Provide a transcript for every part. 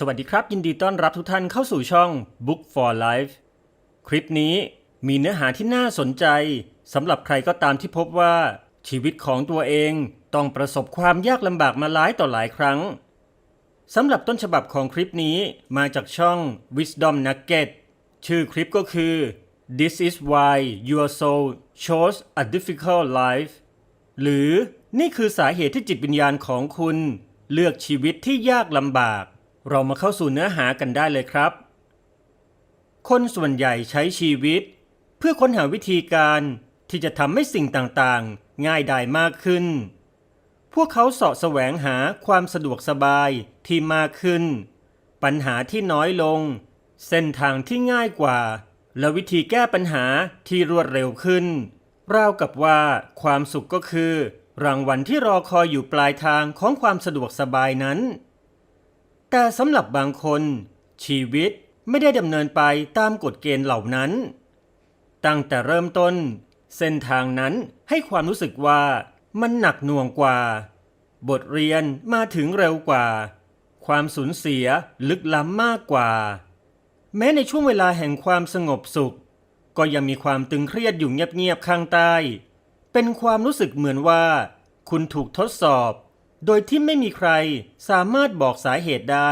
สวัสดีครับ ยินดีต้อนรับทุกท่านเข้าสู่ช่อง Book for Life คลิปนี้มีเนื้อหาที่น่าสนใจสำหรับใครก็ตามที่พบว่า ชีวิตของตัวเองต้องประสบความยากลำบากมาหลายต่อหลายครั้งสำหรับต้นฉบับของคลิปนี้มาจากช่อง Wisdom Nugget ชื่อคลิปก็คือ This is why your soul chose a difficult life หรือนี่คือสาเหตุที่จิตวิญญาณของคุณ เลือกชีวิตที่ยากลำบาก เรามาเข้าสู่เนื้อหากันได้เลยครับ คนส่วนใหญ่ใช้ชีวิต เพื่อค้นหาวิธีการที่จะทำให้สิ่งต่างๆ ง่ายดายมากขึ้น พวกเขาเสาะแสวงหาความสะดวกสบายที่มากขึ้น ปัญหาที่น้อยลง เส้นทางที่ง่ายกว่า และวิธีแก้ปัญหาที่รวดเร็วขึ้น ราวกับว่าความสุขก็คือ รางวัลที่รอคอยอยู่ปลายทางของความสะดวกสบายนั้น แต่สำหรับบางคน ชีวิตไม่ได้ดำเนินไปตามกฎเกณฑ์เหล่านั้น ตั้งแต่เริ่มต้น เส้นทางนั้นให้ความรู้สึกว่ามันหนักหน่วงกว่า บทเรียนมาถึงเร็วกว่า ความสูญเสียลึกล้ำมากกว่า แม้ในช่วงเวลาแห่งความสงบสุข ก็ยังมีความตึงเครียดอยู่เงียบๆข้างใต้ เป็นความรู้สึกเหมือนว่า คุณถูกทดสอบ โดยที่ไม่มีใครสามารถบอกสาเหตุได้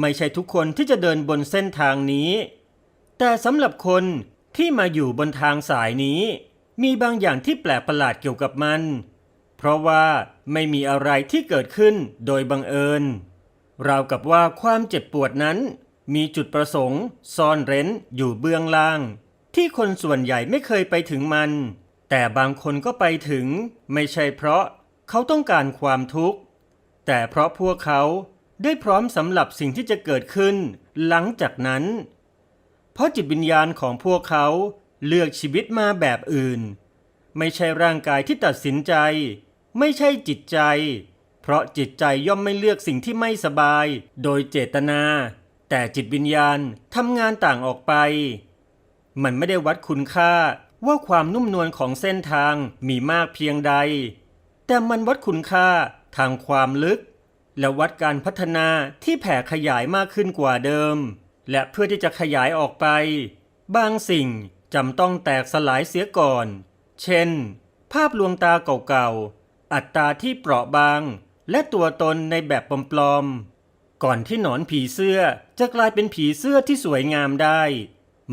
ไม่ใช่ทุกคนที่จะเดินบนเส้นทางนี้ แต่สำหรับคนที่มาอยู่บนทางสายนี้ มีบางอย่างที่แปลกประหลาดเกี่ยวกับมัน เพราะว่าไม่มีอะไรที่เกิดขึ้นโดยบังเอิญ ราวกับว่าความเจ็บปวดนั้น มีจุดประสงค์ ซ่อนเร้นอยู่เบื้องล่าง ที่คนส่วนใหญ่ไม่เคยไปถึงมัน แต่บางคนก็ไปถึง ไม่ใช่เพราะ เขาต้องการความทุกข์ แต่เพราะพวกเขาได้พร้อมสำหรับสิ่งที่จะเกิดขึ้นหลังจากนั้น เพราะจิตวิญญาณของพวกเขาเลือกชีวิตมาแบบอื่น ไม่ใช่ร่างกายที่ตัดสินใจ ไม่ใช่จิตใจ เพราะจิตใจย่อมไม่เลือกสิ่งที่ไม่สบาย โดยเจตนา แต่จิตวิญญาณทำงานต่างออกไป มันไม่ได้วัดคุณค่าว่าความนุ่มนวลของเส้นทางมีมากเพียงใด แต่มันวัดคุณค่าทางความลึก และวัดการพัฒนาที่แผ่ขยายมากขึ้นกว่าเดิม และเพื่อที่จะขยายออกไป บางสิ่งจำต้องแตกสลายเสียก่อน เช่น ภาพลวงตาเก่าๆ อัตตาที่เปราะบาง และตัวตนในแบบปลอมๆ ก่อนที่หนอนผีเสื้อจะกลายเป็นผีเสื้อที่สวยงามได้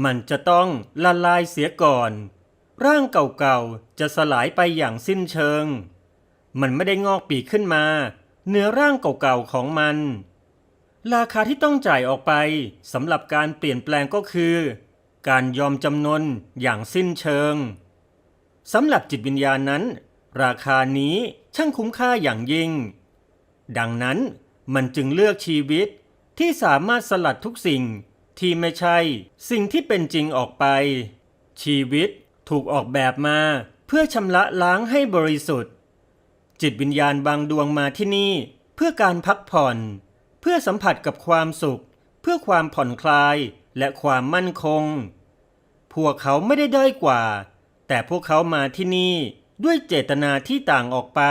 มันจะต้องละลายเสียก่อน ร่างเก่าๆ จะสลายไปอย่างสิ้นเชิง มันไม่ได้งอกปีกขึ้นมา เหนือร่างเก่าๆของมัน ราคาที่ต้องจ่ายออกไปสำหรับการเปลี่ยนแปลงก็คือ การยอมจำนนอย่างสิ้นเชิงสำหรับจิตวิญญาณนั้น ราคานี้ช่างคุ้มค่าอย่างยิ่ง ดังนั้นมันจึงเลือกชีวิตที่สามารถสลัดทุกสิ่งที่ไม่ใช่สิ่งที่เป็นจริงออกไป ชีวิตถูกออกแบบมาเพื่อชำระล้างให้บริสุทธิ์ จิตวิญญาณบางดวงมาที่นี่ เพื่อการพักผ่อน เพื่อสัมผัสกับความสุข เพื่อความผ่อนคลายและความมั่นคง พวกเขาไม่ได้ด้อยกว่า แต่พวกเขามาที่นี่ด้วยเจตนาที่ต่างออกไป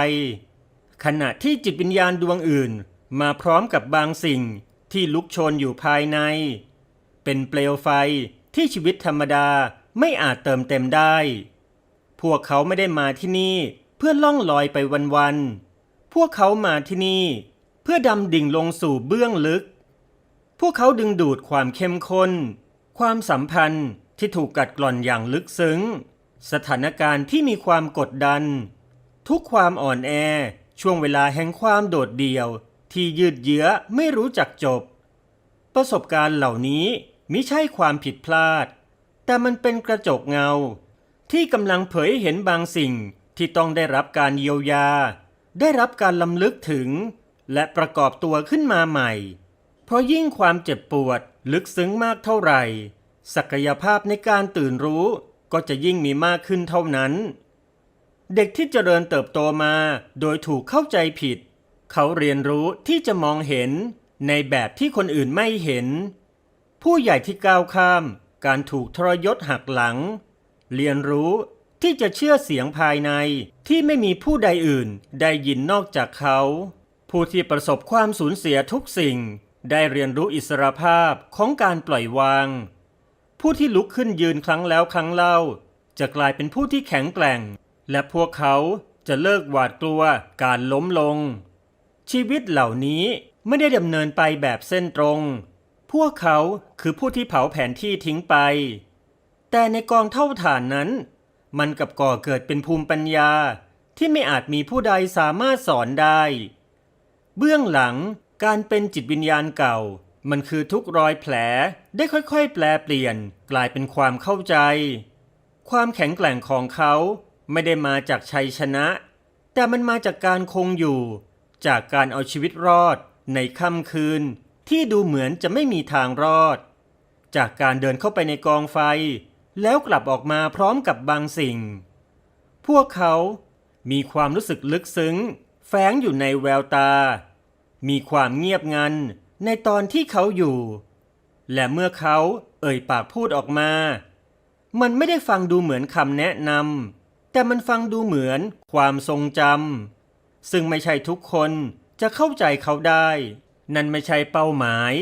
ขณะที่จิตวิญญาณดวงอื่น มาพร้อมกับบางสิ่งที่ลุกโชนอยู่ภายใน เป็นเปลวไฟที่ชีวิตธรรมดาไม่อาจเติมเต็มได้ พวกเขาไม่ได้มาที่นี่ เพื่อล่องลอยไปวันๆ พวกเขามาที่นี่ เพื่อดำดิ่งลงสู่เบื้องลึก พวกเขาดึงดูดความเข้มข้น ความสัมพันธ์ที่ถูกกัดกร่อนอย่างลึกซึ้ง สถานการณ์ที่มีความกดดัน ทุกความอ่อนแอช่วงเวลาแห่งความโดดเดี่ยวที่ยืดเยื้อไม่รู้จักจบ ประสบการณ์เหล่านี้มิใช่ความผิดพลาด แต่มันเป็นกระจกเงา ที่กำลังเผยเห็นบางสิ่ง ที่ต้องได้รับการเยียวยา ได้รับการลำลึกถึง และประกอบตัวขึ้นมาใหม่ เพราะยิ่งความเจ็บปวดลึกซึ้งมากเท่าไหร่ ศักยภาพในการตื่นรู้ก็จะยิ่งมีมากขึ้นเท่านั้น เด็กที่เจริญเติบโตมาโดยถูกเข้าใจผิด เขาเรียนรู้ที่จะมองเห็นในแบบที่คนอื่นไม่เห็น ผู้ใหญ่ที่ก้าวข้าม การถูกทรยศหักหลัง เรียนรู้ ที่จะเชื่อเสียงภายในที่ไม่มีผู้ใดอื่นได้ยินนอกจากเขา ผู้ที่ประสบความสูญเสียทุกสิ่ง ได้เรียนรู้อิสรภาพของการปล่อยวาง ผู้ที่ลุกขึ้นยืนครั้งแล้วครั้งเล่า จะกลายเป็นผู้ที่แข็งแกร่ง และพวกเขาจะเลิกหวาดกลัวการล้มลง ชีวิตเหล่านี้ไม่ได้ดำเนินไปแบบเส้นตรง พวกเขาคือผู้ที่เผาแผนที่ทิ้งไป แต่ในกองเท่าฐานนั้น มันกับก่อเกิดเป็นภูมิปัญญาที่ไม่อาจมีผู้ใดสามารถสอนได้ เบื้องหลังการเป็นจิตวิญญาณเก่า มันคือทุกรอยแผลได้ค่อยๆ แปลเปลี่ยนกลายเป็นความเข้าใจ ความแข็งแกร่งของเขาไม่ได้มาจากชัยชนะ แต่มันมาจากการคงอยู่ จากการเอาชีวิตรอดในค่ำคืนที่ดูเหมือนจะไม่มีทางรอด จากการเดินเข้าไปในกองไฟ แล้วกลับออกมาพร้อมกับบางสิ่ง พวกเขามีความรู้สึกลึกซึ้ง แฝงอยู่ในแววตา มีความเงียบงันในตอนที่เขาอยู่ และเมื่อเขาเอ่ยปากพูดออกมา มันไม่ได้ฟังดูเหมือนคำแนะนำแต่มันฟังดูเหมือนความทรงจำซึ่งไม่ใช่ทุกคนจะเข้าใจเขาได้ นั่นไม่ใช่เป้าหมาย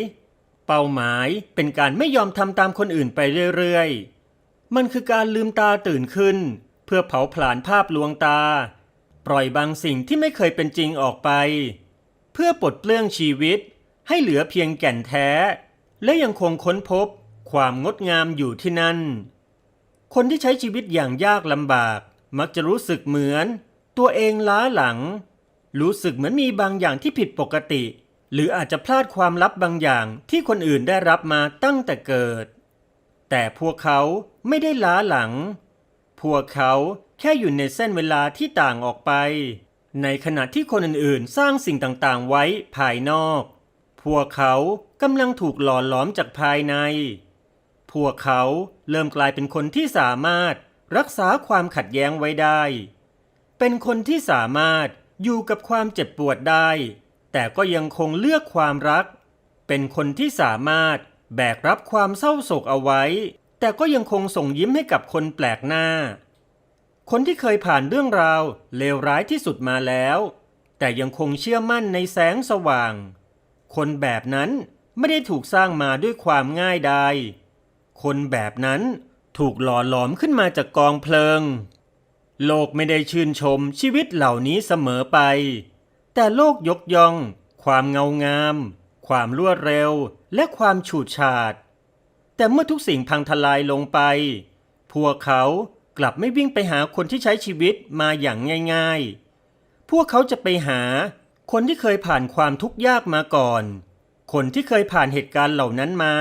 เป้าหมายเป็นการไม่ยอมทำตามคนอื่นไปเรื่อยๆ มันคือการลืมตาตื่นขึ้น เพื่อเผาผลาญภาพลวงตา ปล่อยบางสิ่งที่ไม่เคยเป็นจริงออกไป เพื่อปลดเปลื้องชีวิต ให้เหลือเพียงแก่นแท้ และยังคงค้นพบความงดงามอยู่ที่นั่น คนที่ใช้ชีวิตอย่างยากลำบาก มักจะรู้สึกเหมือน ตัวเองล้าหลัง รู้สึกเหมือนมีบางอย่างที่ผิดปกติ หรืออาจจะพลาดความลับบางอย่างที่คนอื่นได้รับมาตั้งแต่เกิด แต่พวกเขาไม่ได้ล้าหลัง พวกเขาแค่อยู่ในเส้นเวลาที่ต่างออกไป ในขณะที่คนอื่นๆ สร้างสิ่งต่างๆ ไว้ภายนอก พวกเขากำลังถูกหล่อหลอมจากภายใน พวกเขาเริ่มกลายเป็นคนที่สามารถรักษาความขัดแย้งไว้ได้ เป็นคนที่สามารถอยู่กับความเจ็บปวดได้ แต่ก็ยังคงเลือกความรัก เป็นคนที่สามารถ แบกรับความเศร้าโศกเอาไว้ แต่ก็ยังคงส่งยิ้มให้กับคนแปลกหน้า คนที่เคยผ่านเรื่องราวเลวร้ายที่สุดมาแล้ว แต่ยังคงเชื่อมั่นในแสงสว่าง คนแบบนั้นไม่ได้ถูกสร้างมาด้วยความง่ายดายคนแบบนั้นถูกหล่อหลอมขึ้นมาจากกองเพลิง โลกไม่ได้ชื่นชมชีวิตเหล่านี้เสมอไป แต่โลกยกย่อง ความเงางาม ความรวดเร็วและความฉูดฉาด แต่เมื่อทุกสิ่งพังทลายลงไป พวกเขากลับไม่วิ่งไปหาคนที่ใช้ชีวิตมาอย่างง่าย ๆ พวกเขาจะไปหาคนที่เคยผ่านความทุกข์ยากมาก่อน คนที่เคยผ่านเหตุการณ์เหล่านั้นมา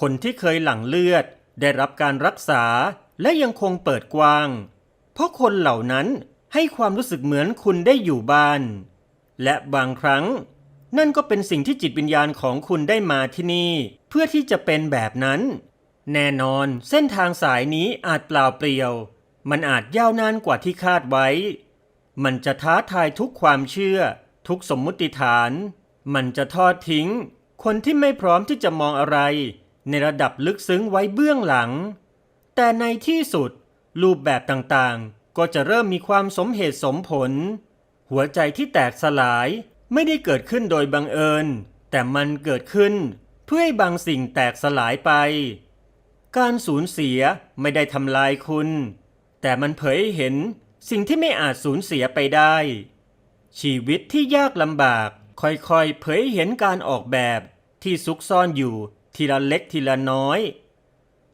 คนที่เคยหลั่งเลือด ได้รับการรักษาและยังคงเปิดกว้าง เพราะคนเหล่านั้นให้ความรู้สึกเหมือนคุณได้อยู่บ้าน และบางครั้ง นั่นก็เป็นสิ่งที่จิตวิญญาณของคุณได้มาที่นี่ เพื่อที่จะเป็นแบบนั้น แน่นอนเส้นทางสายนี้อาจเปล่าเปลี่ยว มันอาจยาวนานกว่าที่คาดไว้ มันจะท้าทายทุกความเชื่อ ทุกสมมุติฐาน มันจะทอดทิ้ง คนที่ไม่พร้อมที่จะมองอะไร ในระดับลึกซึ้งไว้เบื้องหลัง แต่ในที่สุด รูปแบบต่างๆ ก็จะเริ่มมีความสมเหตุสมผล หัวใจที่แตกสลาย ไม่ได้เกิดขึ้นโดยบังเอิญ แต่มันเกิดขึ้นเพื่อให้บางสิ่งแตกสลายไป การสูญเสียไม่ได้ทำลายคุณ แต่มันเผยให้เห็นสิ่งที่ไม่อาจสูญเสียไปได้ ชีวิตที่ยากลำบากค่อยๆ เผยให้เห็นการออกแบบที่ซุกซ่อนอยู่ทีละเล็กทีละน้อย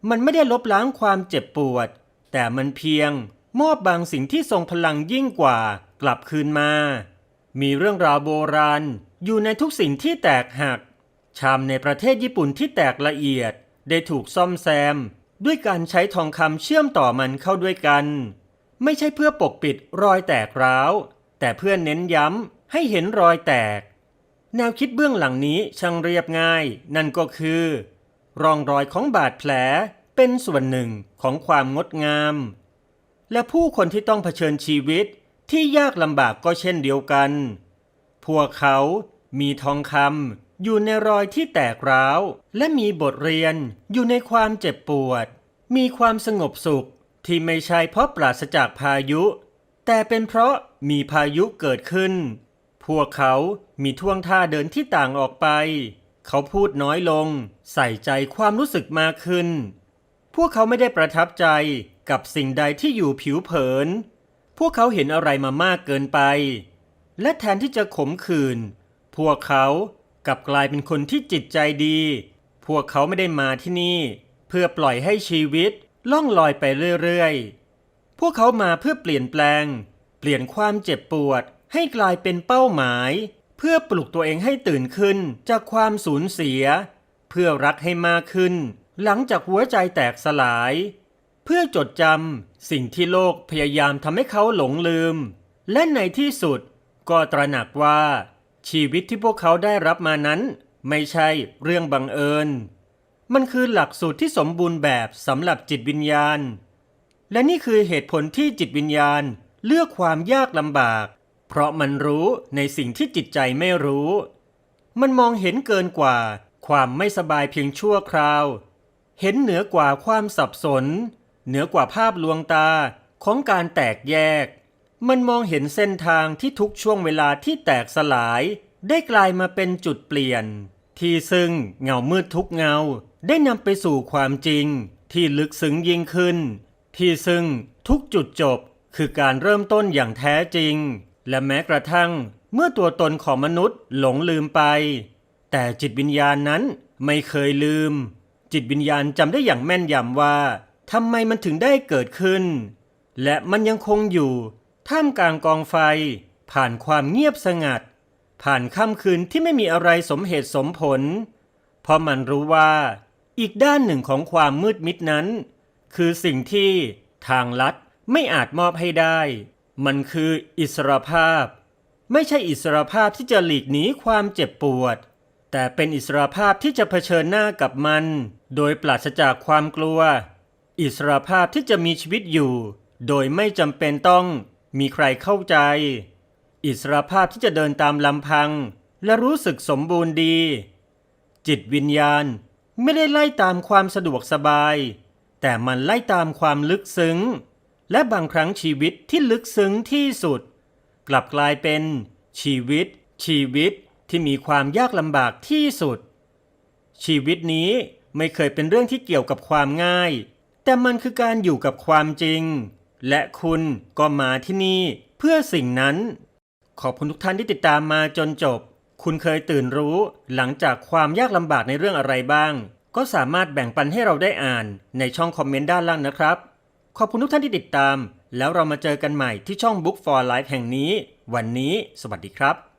มันไม่ได้ลบล้างความเจ็บปวด แต่มันเพียงมอบบางสิ่งที่ทรงพลังยิ่งกว่ากลับคืนมา มีเรื่องราวโบราณ อยู่ในทุกสิ่งที่แตกหัก ชามในประเทศญี่ปุ่นที่แตกละเอียด ได้ถูกซ่อมแซม ด้วยการใช้ทองคำเชื่อมต่อมันเข้าด้วยกัน ไม่ใช่เพื่อปกปิดรอยแตกร้าว แต่เพื่อเน้นย้ำให้เห็นรอยแตก แนวคิดเบื้องหลังนี้ช่างเรียบง่าย นั่นก็คือ ร่องรอยของบาดแผลเป็นส่วนหนึ่งของความงดงาม และผู้คนที่ต้องเผชิญชีวิต ที่ยากลำบากก็เช่นเดียวกัน พวกเขามีทองคำอยู่ในรอยที่แตกร้าว และมีบทเรียนอยู่ในความเจ็บปวด มีความสงบสุขที่ไม่ใช่เพราะปราศจากพายุ แต่เป็นเพราะมีพายุเกิดขึ้น พวกเขามีท่วงท่าเดินที่ต่างออกไป เขาพูดน้อยลง ใส่ใจความรู้สึกมากขึ้น พวกเขาไม่ได้ประทับใจกับสิ่งใดที่อยู่ผิวเผิน พวกเขาเห็นอะไรมามากเกินไป และแทนที่จะขมขื่นพวกเขากลับกลายเป็นคนที่จิตใจดี พวกเขาไม่ได้มาที่นี่ เพื่อปล่อยให้ชีวิตล่องลอยไปเรื่อยๆ พวกเขามาเพื่อเปลี่ยนแปลง เปลี่ยนความเจ็บปวดให้กลายเป็นเป้าหมาย เพื่อปลุกตัวเองให้ตื่นขึ้นจากความสูญเสีย เพื่อรักให้มากขึ้น หลังจากหัวใจแตกสลาย เพื่อจดจำสิ่งที่โลกพยายามทำให้เขาหลงลืม และในที่สุดก็ตระหนักว่า ชีวิตที่พวกเขาได้รับมานั้น ไม่ใช่เรื่องบังเอิญ มันคือหลักสูตรที่สมบูรณ์แบบสำหรับจิตวิญญาณ และนี่คือเหตุผลที่จิตวิญญาณเลือกความยากลำบาก เพราะมันรู้ในสิ่งที่จิตใจไม่รู้ มันมองเห็นเกินกว่า ความไม่สบายเพียงชั่วคราว เห็นเหนือกว่าความสับสน เหนือกว่าภาพลวงตาของการแตกแยก มันมองเห็นเส้นทางที่ทุกช่วงเวลาที่แตกสลาย ได้กลายมาเป็นจุดเปลี่ยน ที่ซึ่งเงามืดทุกเงาได้นำไปสู่ความจริง ที่ลึกซึ้งยิ่งขึ้น ที่ซึ่งทุกจุดจบคือการเริ่มต้นอย่างแท้จริง และแม้กระทั่งเมื่อตัวตนของมนุษย์หลงลืมไป แต่จิตวิญญาณนั้นไม่เคยลืม จิตวิญญาณจำได้อย่างแม่นยำว่า ทำไมมันถึงได้เกิดขึ้น และมันยังคงอยู่ ท่ามกลางกองไฟ ผ่านความเงียบสงัด ผ่านค่ำคืนที่ไม่มีอะไรสมเหตุสมผล เพราะมันรู้ว่า อีกด้านหนึ่งของความมืดมิดนั้น คือสิ่งที่ทางลัดไม่อาจมอบให้ได้ มันคืออิสรภาพ ไม่ใช่อิสรภาพที่จะหลีกหนีความเจ็บปวด แต่เป็นอิสรภาพที่จะเผชิญหน้ากับมัน โดยปราศจากความกลัว อิสรภาพที่จะมีชีวิตอยู่ โดยไม่จำเป็นต้องมีใครเข้าใจ อิสรภาพที่จะเดินตามลำพัง และรู้สึกสมบูรณ์ดี จิตวิญญาณไม่ได้ไล่ตามความสะดวกสบาย แต่มันไล่ตามความลึกซึ้ง และบางครั้งชีวิตที่ลึกซึ้งที่สุด กลับกลายเป็น ชีวิต ชีวิตที่มีความยากลำบากที่สุด ชีวิตนี้ไม่เคยเป็นเรื่องที่เกี่ยวกับความง่าย แต่มันคือการอยู่กับความจริง และคุณก็มาที่นี่เพื่อสิ่งนั้น ขอบคุณทุกท่านที่ติดตามมาจนจบ คุณเคยตื่นรู้หลังจากความยากลำบากในเรื่องอะไรบ้าง ก็สามารถแบ่งปันให้เราได้อ่านในช่องคอมเมนต์ด้านล่างนะครับ ขอบคุณทุกท่านที่ติดตาม แล้วเรามาเจอกันใหม่ที่ช่อง Book for Life แห่งนี้ วันนี้ สวัสดีครับ